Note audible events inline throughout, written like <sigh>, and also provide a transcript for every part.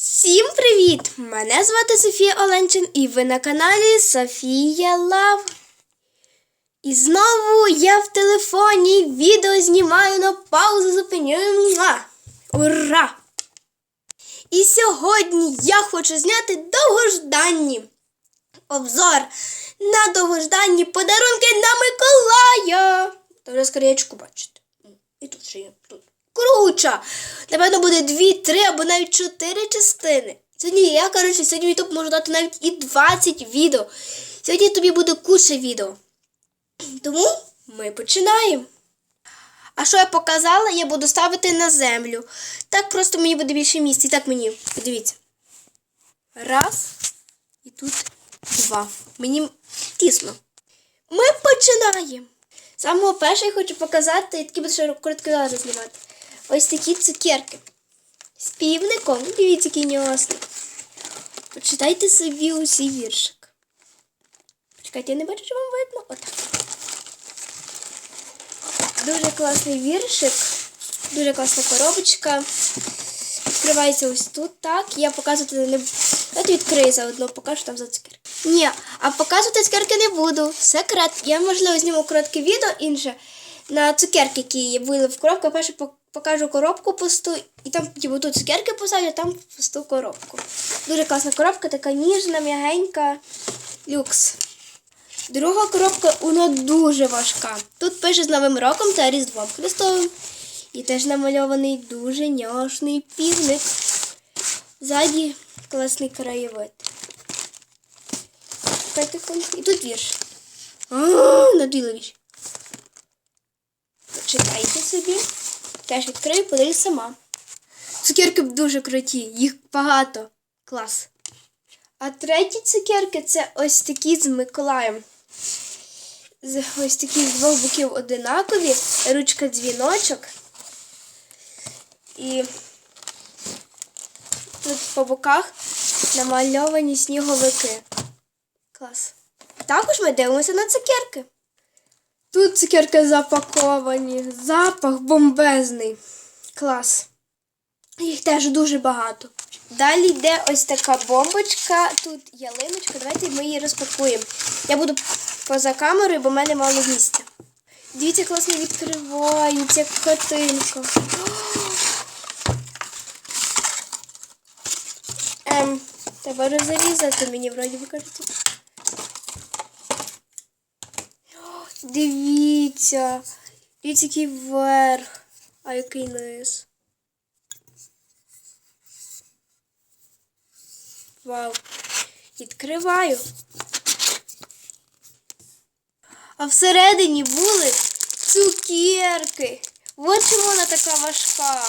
Всім привіт! Мене звати Софія Оленчин і ви на каналі Софія Лав. І знову я в телефоні відео знімаю на паузу зупиняю. Ура! І сьогодні я хочу зняти довгожданні обзор на довгожданні подарунки на Миколая. Добре, скорієчку бачите. І тут ще є. Тут. Круча! Напевно, буде дві, три або навіть чотири частини. Сьогодні я, коротше, сьогодні YouTube можу дати навіть і 20 відео. Сьогодні тобі буде куча відео. Тому ми починаємо. А що я показала, я буду ставити на землю. Так просто мені буде більше місця. І так мені, подивіться. Раз. І тут два. Мені тісно. Ми починаємо. Самого перше я хочу показати, я такі буду ще короткий знімати. Ось такі цукерки. З півником. Дивіться, який нюасний. Почитайте собі усі віршик. Почекайте, я не бачу, чи вам видно. Отак. Дуже класний віршик. Дуже класна коробочка. Відкривається ось тут, так. Я показувати не буду. Давайте відкрию заодно, покажу там за цукерки. Ні, а показувати цукерки не буду. Секрет. Я, можливо, зніму коротке відео інше на цукерки, які були в коробку. Перше пок- покажу коробку пусту, і там типу, тут цукерки поставлю, там пусту коробку. Дуже класна коробка, така ніжна, м'ягенька. Люкс. Друга коробка, вона дуже важка. Тут пише з Новим роком та Різдвом Христовим. І теж намальований дуже няшний півник. Ззаді класний краєвид. І тут вірш. А, надвіливіч. Почитайте собі. Теж відкрию, подивлюсь сама. Цукерки дуже круті, їх багато. Клас. А треті цукерки це ось такі з Миколаєм. Ось такі з двох боків одинакові. Ручка дзвіночок. І тут по боках намальовані сніговики. Клас. Також ми дивимося на цукерки. Тут цукерки запаковані. Запах бомбезний. Клас. Їх теж дуже багато. Далі йде ось така бомбочка. Тут ялиночка. Давайте ми її розпакуємо. Я буду поза камерою, бо в мене мало місця. Дивіться, класно відкривається картинка. Ем, треба розрізати мені вроді би кажуть. Дивіться. Дивіться, який верх, а який низ. Вау. Відкриваю. А всередині були цукерки. От чому вона така важка.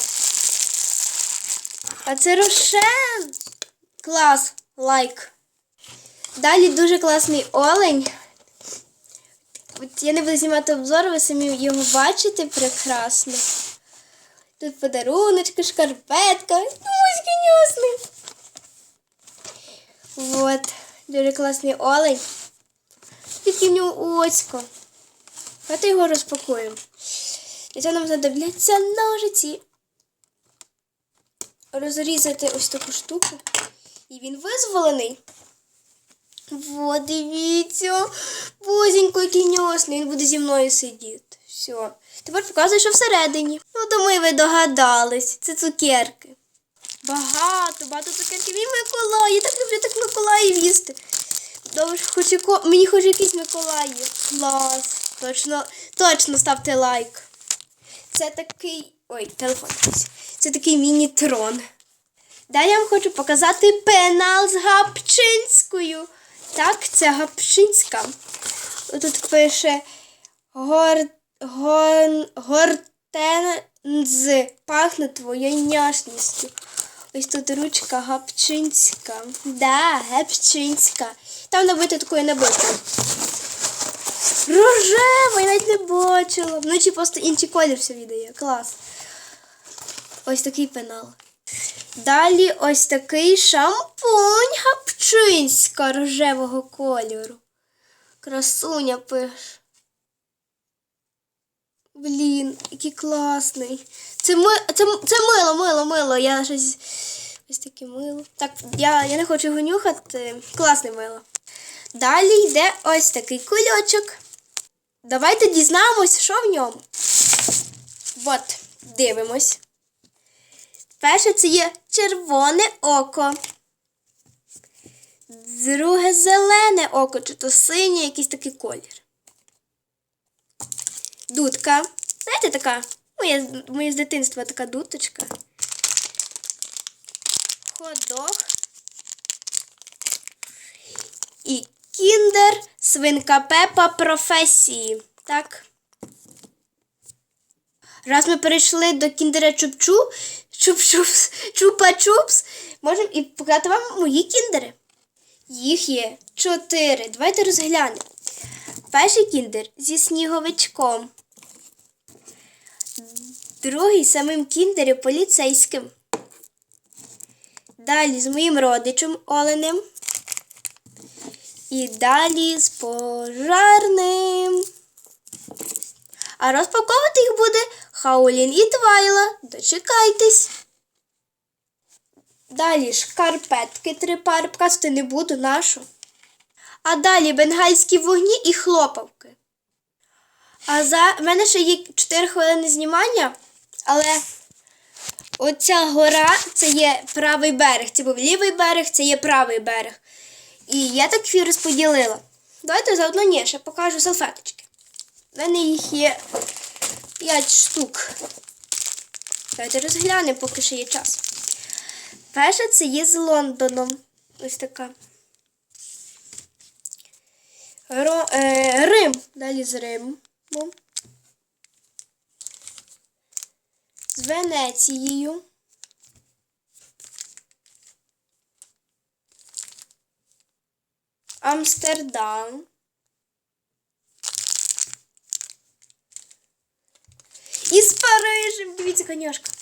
А це рошен. Клас. Лайк. Далі дуже класний олень. От я не буду знімати обзор, ви самі його бачите прекрасно. Тут подаруночки, шкарпетка. Ось геніосний. От, дуже класний олень. Тільки в нього оцько. Давайте його розпакуємо. Для цього нам знадобляться ножиці. Розрізати ось таку штуку. І він визволений. Во, дивіться, бузенько який ньосний, він буде зі мною сидіти. Все. Тепер показую, що всередині. Ну, думаю, ви догадались. Це цукерки. Багато, багато цукерків. І Миколай. Я так люблю так Миколаїв їсти. Добре, хоч яко... мені хоч якийсь Миколай є. Клас. Точно, точно ставте лайк. Це такий. Ой, телефон. Це такий міні-трон. Далі я вам хочу показати пенал з Гапчинською. Так, це Гапчинська. Тут пише гор... гон... гортенз. Пахне твоєю няшністю. Ось тут ручка Гапчинська. Да, Гапчинська. Там набито такою набитою. Рожева, я навіть не бачила. Вночі просто інший колір все віддає. Клас. Ось такий пенал. Далі ось такий шампунь гапчинська рожевого кольору. Красуня пиш. Блін, який класний. Це це, це мило, мило, мило. Я щось Ось таке мило. Так, я, я не хочу його нюхати. Класне мило. Далі йде ось такий кульочок. Давайте дізнаємось, що в ньому. От, дивимось. Перше це є червоне око. Друге зелене око, чи то синє, якийсь такий колір. Дудка. Знаєте, така моє, моє з дитинства така дуточка. Ходок. І кіндер свинка Пепа професії. Так. Раз ми перейшли до кіндера Чупчу, Чуп-Чупс, Чупа-Чупс, можемо і показати вам мої кіндери. Їх є чотири. Давайте розглянемо. Перший кіндер зі сніговичком. Другий самим кіндером поліцейським. Далі з моїм родичем Оленем. І далі з пожарним. А розпаковувати їх буде Хаулін і Твайла. Дочекайтесь. Далі шкарпетки три пари показувати не буду нашу. А далі бенгальські вогні і хлопавки. А за в мене ще є 4 хвилини знімання, але оця гора це є правий берег. Це був лівий берег, це є правий берег. І я так їх розподілила. Давайте заодно ні, ще покажу салфеточки. У мене їх є 5 штук. Давайте розглянемо, поки ще є час. Перша це є з Лондоном. Ось така. Ро, е, Рим. Далі з Римом. З Венецією. Амстердам. І з Парижем. Дивіться, коняшка.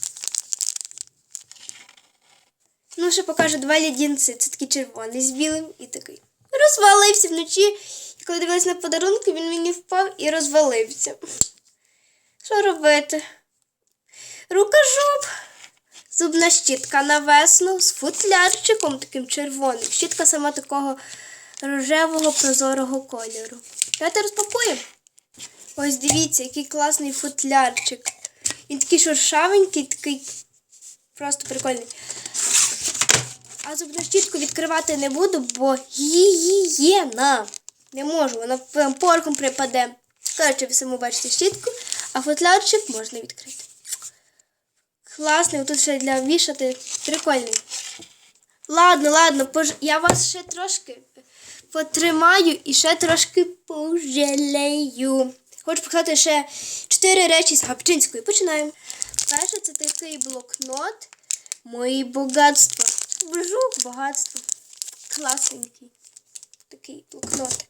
Ну, ще покажу два лідінці. Це такий червоний з білим і такий. Розвалився вночі. І коли дивилась на подарунки, він мені впав і розвалився. Що робити? Рукожоп. Зубна щітка на весну з футлярчиком таким червоним. Щітка сама такого рожевого прозорого кольору. Давайте розпакуємо. Ось дивіться, який класний футлярчик. Він такий шуршавенький, такий просто прикольний. А зубну щітку відкривати не буду, бо гігієна. Не можу, вона прям порком припаде. Коротше, ви саму бачите щітку, а футлярчик можна відкрити. Класний, тут ще для вішати. Прикольний. Ладно, ладно, пож... я вас ще трошки потримаю і ще трошки пожалею. Хочу показати ще чотири речі з Гапчинської. Починаємо. Перше це такий блокнот. Мої багатства. Бежу багатство. Класненький. Такий блокнотик.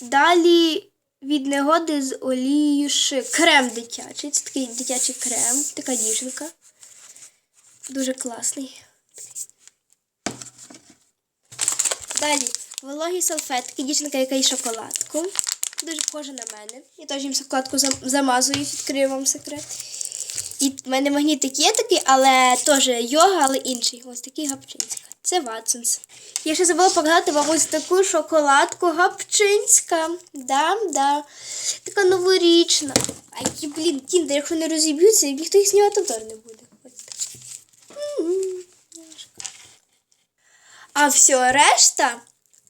Далі від негоди з олією ши. Крем дитячий. Це такий дитячий крем. Така дівчинка. Дуже класний. Далі вологі салфетки, дівчинка, яка їсть шоколадку. Дуже схожа на мене. Я теж їм шоколадку замазую, відкрию вам секрет. І в мене магнітик є такий, але теж йога, але інший. Ось такий гапчинська. Це Ватсонс. Я ще забула показати вам ось таку шоколадку гапчинська. Да, да. Така новорічна. Ай, блін, кіндер, якщо не розіб'ються, ніхто їх знімати теж не буде. Ось так. А все решта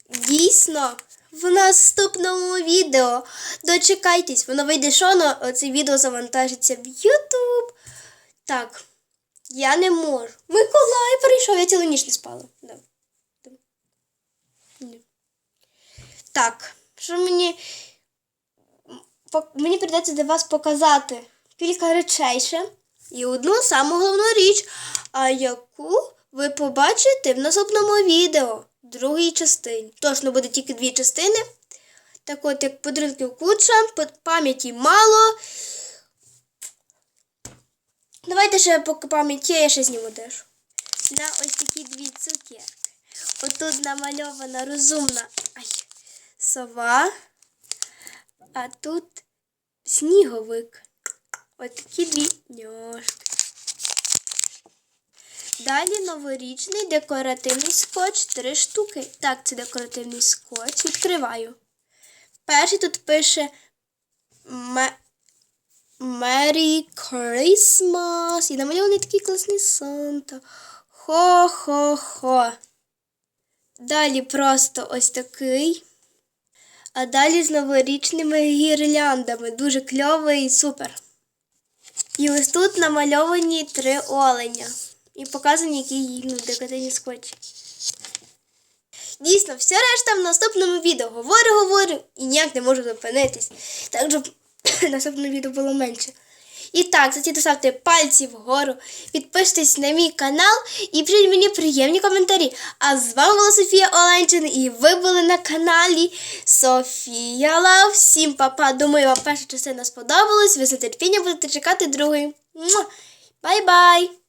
дійсно в наступному відео. Дочекайтесь, воно вийде шоно, це відео завантажиться в Ютуб. Так, я не можу. Миколай прийшов, я цілу ніч не спала. Да. Да. Так, що мені. Мені прийдеться для вас показати кілька речей ще. І одну саму головну річ, а яку ви побачите в наступному відео, другій частині. Точно буде тільки дві частини. Так от, як подарунків куча, пам'яті мало. Давайте ще поки пам'ять є, я ще зніму теж. На ось такі дві цукерки. Отут намальована розумна ай, сова, а тут сніговик. Ось такі дві ньошки. Далі новорічний декоративний скотч, три штуки. Так, це декоративний скотч. Відкриваю. Перший тут пише Merry Christmas. І намальований такий класний Санта. Хо-хо-хо. Далі просто ось такий. А далі з новорічними гірляндами. Дуже кльовий і супер. І ось тут намальовані три оленя. І показані, які ну, декоративні скотчі. Дійсно, все решта в наступному відео. Говорю, говорю і ніяк не можу зупинитись. Так, щоб <coughs> наступне відео було менше. І так, кстати, доставте пальці вгору, підписуйтесь на мій канал і пишіть мені приємні коментарі. А з вами була Софія Оленчин, і ви були на каналі Софія Лав. Всім па-па. Думаю, вам перша частина сподобалась. Ви з нетерпінням будете чекати другої. Бай-бай!